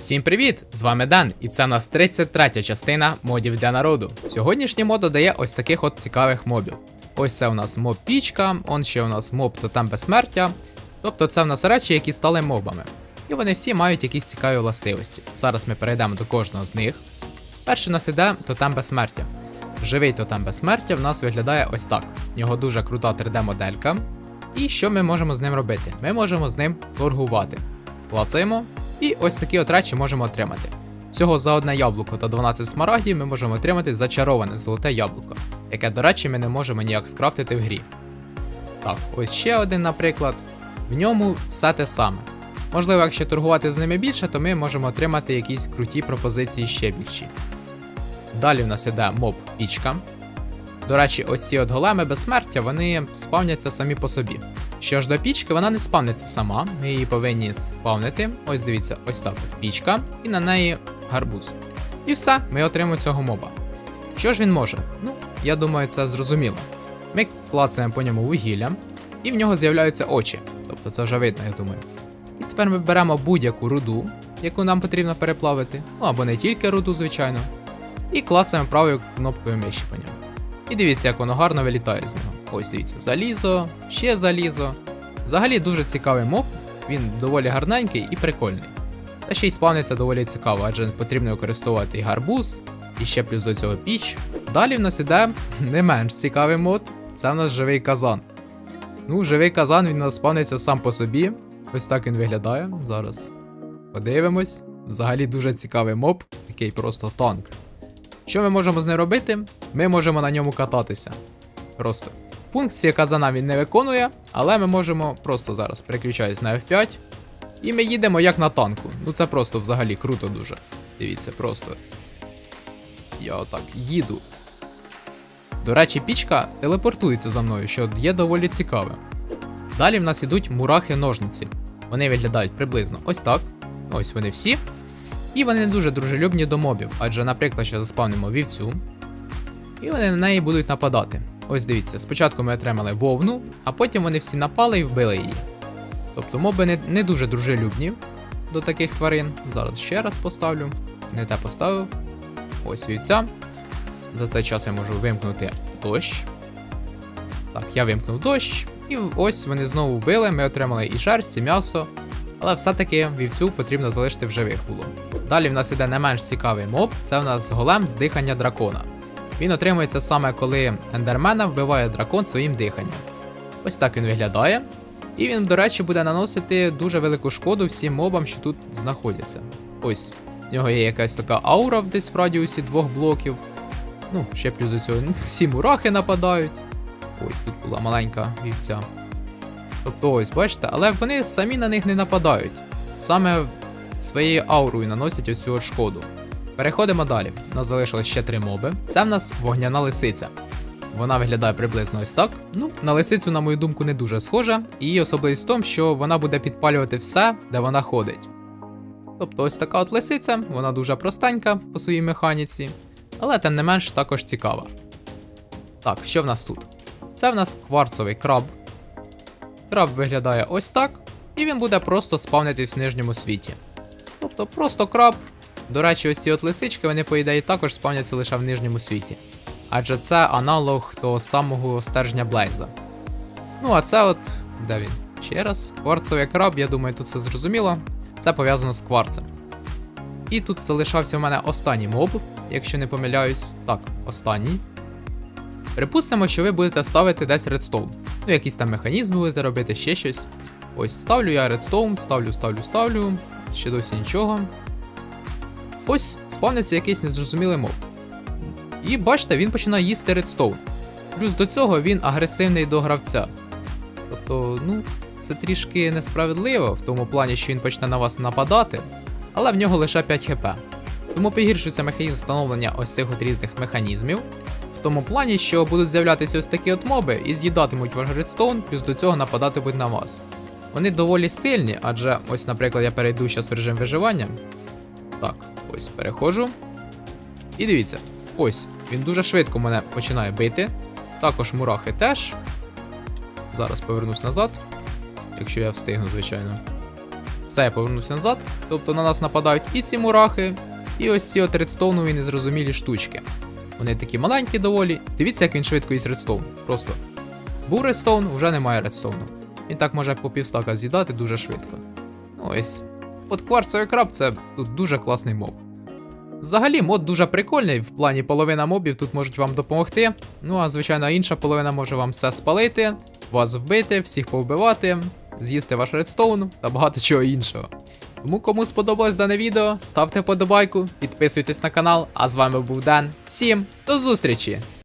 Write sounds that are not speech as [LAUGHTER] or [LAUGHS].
Всім привіт! З вами Дан, і це у нас 33 частина модів для народу. Сьогоднішній мод додає ось таких от цікавих мобів. Ось це у нас моб пічка, он ще у нас моб тотем безсмертя. Тобто це в нас речі, які стали мобами. І вони всі мають якісь цікаві властивості. Зараз ми перейдемо до кожного з них. Перший у нас іде тотем безсмертя. Живий тотем безсмертя в нас виглядає ось так. В нього дуже крута 3D-моделька. І що ми можемо з ним робити? Ми можемо з ним торгувати. Клацаємо, і ось такі от речі можемо отримати. Всього за одне яблуко та 12 смарагдів ми можемо отримати зачароване золоте яблуко, яке, до речі, ми не можемо ніяк скрафтити в грі. Так, ось ще один, наприклад. В ньому все те саме. Можливо, якщо торгувати з ними більше, то ми можемо отримати якісь круті пропозиції ще більші. Далі в нас іде моб пічка. До речі, ось ці от големи безсмертя, вони спавняться самі по собі. Що ж до пічки, вона не спавниться сама, ми її повинні спавнити. Ось дивіться, ось так от пічка, і на неї гарбуз. І все, ми отримуємо цього моба. Що ж він може? Ну, я думаю, це зрозуміло. Ми клацаємо по ньому вугілля, і в нього з'являються очі. Тобто це вже видно, я думаю. І тепер ми беремо будь-яку руду, яку нам потрібно переплавити, ну або не тільки руду, звичайно, і клацаємо правою кнопкою миші по ньому. І дивіться, як воно гарно вилітає з нього. Ось дивіться, залізо, ще залізо. Взагалі дуже цікавий моб, він доволі гарненький і прикольний. Та ще й спавниться доволі цікаво, адже потрібно використовувати і гарбуз, і ще плюс до цього піч. Далі в нас іде [LAUGHS] не менш цікавий мод, це в нас живий казан. Ну, живий казан він спавниться сам по собі. Ось так він виглядає. Зараз подивимось. Взагалі дуже цікавий моб, який просто танк. Що ми можемо з ним робити? Ми можемо на ньому кататися. Просто. Функції казана він не виконує, але ми можемо просто зараз переключатись на F5. І ми їдемо як на танку. Ну це просто взагалі круто дуже. Дивіться, просто. Я отак їду. До речі, пічка телепортується за мною, що є доволі цікаве. Далі в нас ідуть мурахи-ножниці. Вони виглядають приблизно ось так. Ось вони всі. І вони не дуже дружелюбні до мобів, адже, наприклад, ще заспавнимо вівцю, і вони на неї будуть нападати. Ось дивіться, спочатку ми отримали вовну, а потім вони всі напали і вбили її. Тобто моби не, не дуже дружелюбні до таких тварин. Зараз ще раз поставлю. Не те поставив. Ось вівця. За цей час я можу вимкнути дощ. Так, я вимкнув дощ, і ось вони знову вбили, ми отримали і шерсть, і м'ясо. Але все-таки вівцю потрібно залишити в живих було. Далі в нас іде не менш цікавий моб, це в нас голем з дихання дракона. Він отримується саме коли ендермена вбиває дракон своїм диханням. Ось так він виглядає. І він, до речі, буде наносити дуже велику шкоду всім мобам, що тут знаходяться. Ось, в нього є якась така аура десь в радіусі двох блоків. Ну, ще плюс до цього [LAUGHS] всі мурахи нападають. Ой, тут була маленька вівця. Тобто ось, бачите, але вони самі на них не нападають. Саме своєю аурою наносять оцю шкоду. Переходимо далі. У нас залишилось ще три моби. Це в нас вогняна лисиця. Вона виглядає приблизно ось так. Ну, на лисицю, на мою думку, не дуже схожа, і її особливість в тому, що вона буде підпалювати все, де вона ходить. Тобто ось така от лисиця, вона дуже простенька по своїй механіці, але тим не менш також цікава. Так, що в нас тут? Це в нас кварцовий краб. Краб виглядає ось так, і він буде просто спавнитись в нижньому світі. Тобто просто краб. До речі, ось ці от лисички, вони, по ідеї, також спавняться лише в нижньому світі. Адже це аналог того самого стержня Блейза. Ну, а це от. Де він? Ще раз. Кварцовий краб, я думаю, тут все зрозуміло. Це пов'язано з кварцем. І тут залишався в мене останній моб, якщо не помиляюсь. Так, останній. Припустимо, що ви будете ставити десь редстоун. Ну, якісь там механізми будете робити, ще щось. Ось ставлю я редстоун, ставлю, ставлю, ставлю. Ще досі нічого. Ось спавниться якийсь незрозумілий моб. І бачите, він починає їсти редстоун. Плюс до цього він агресивний до гравця. Тобто, ну, це трішки несправедливо в тому плані, що він почне на вас нападати, але в нього лише 5 хп. Тому погіршується механізм встановлення ось цих от різних механізмів. В тому плані, що будуть з'являтися ось такі от моби і з'їдатимуть ваш редстоун, плюс до цього нападатимуть на вас. Вони доволі сильні, адже ось, наприклад, я перейду зараз в режим виживання. Так, ось переходжу. І дивіться, ось, він дуже швидко мене починає бити. Також мурахи теж. Зараз повернусь назад, якщо я встигну, звичайно. Все, я повернувся назад. Тобто на нас нападають і ці мурахи, і ось ці от редстоунові незрозумілі штучки. Вони такі маленькі доволі. Дивіться, як він швидко їсть редстоун. Просто був редстоун, вже немає редстоуну. Він так може по півстака з'їдати дуже швидко. Ну ось. От кварцевий краб це тут дуже класний моб. Взагалі, мод дуже прикольний, в плані половина мобів тут можуть вам допомогти. Ну а звичайно, інша половина може вам все спалити, вас вбити, всіх повбивати, з'їсти ваш редстоун та багато чого іншого. Тому кому сподобалось дане відео, ставте вподобайку, підписуйтесь на канал, а з вами був Ден. Всім до зустрічі!